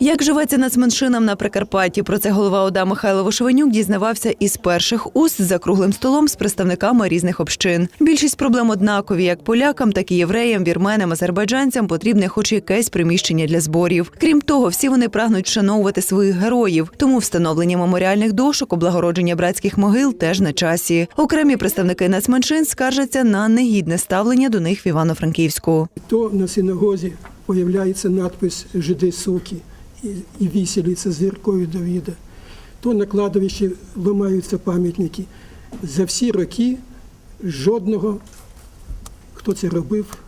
Як живеться нацменшинам на Прикарпатті? Про це голова ОДА Михайло Вишевенюк дізнавався із перших уст за круглим столом з представниками різних общин. Більшість проблем однакові, як полякам, так і євреям, вірменам, азербайджанцям потрібне хоч якесь приміщення для зборів. Крім того, всі вони прагнуть вшановувати своїх героїв, тому встановлення меморіальних дошок, облагородження братських могил теж на часі. Окремі представники нацменшин скаржаться на негідне ставлення до них в Івано-Франківську. То на синагозі появляється надпис Жиди суки і, і з зіркою Давіда, то на кладовищі ламаються пам'ятники. За всі роки жодного, хто це робив,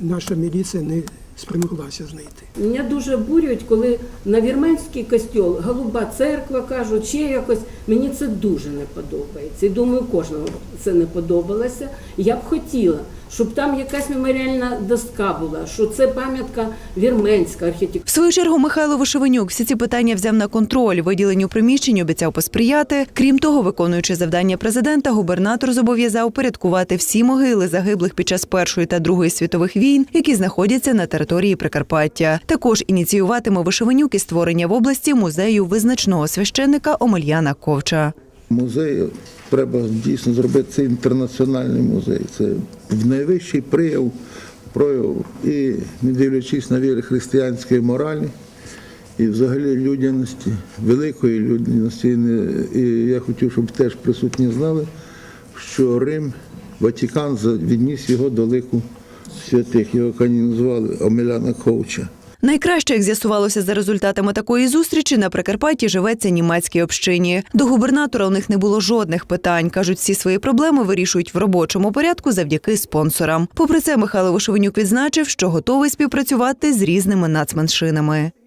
наша міліція не спромоглася знайти. Мене дуже бурюють, коли на вірменський костьол голуба церква кажуть, ще якось. Мені це дуже не подобається. І думаю, кожному це не подобалося. Я б хотіла, щоб там якась меморіальна доска була, що це пам'ятка вірменська архітектура. В свою чергу Михайло Вишевенюк всі ці питання взяв на контроль. Виділенню приміщень обіцяв посприяти. Крім того, виконуючи завдання президента, губернатор зобов'язав порядкувати всі могили загиблих під час першої та другої світових війн, які знаходяться на території Прикарпаття. Також ініціюватиме Вишевенюк і створення в області музею визначного священника Омельяна Ковча. Музей треба дійсно зробити це інтернаціональний музей. Це в найвищий прияв прояв і не дивлячись на віри християнської моралі і взагалі людяності, великої людяності. І я хотів, щоб теж присутні знали, що Рим, Ватикан відніс його до лику святих. Його канонізували Омеляна Ковча. Найкраще, як з'ясувалося за результатами такої зустрічі, на Прикарпатті живеться німецькій общині. До губернатора у них не було жодних питань. кажуть, всі свої проблеми вирішують в робочому порядку завдяки спонсорам. Попри це, Михайло Вишевенюк відзначив, що готовий співпрацювати з різними нацменшинами.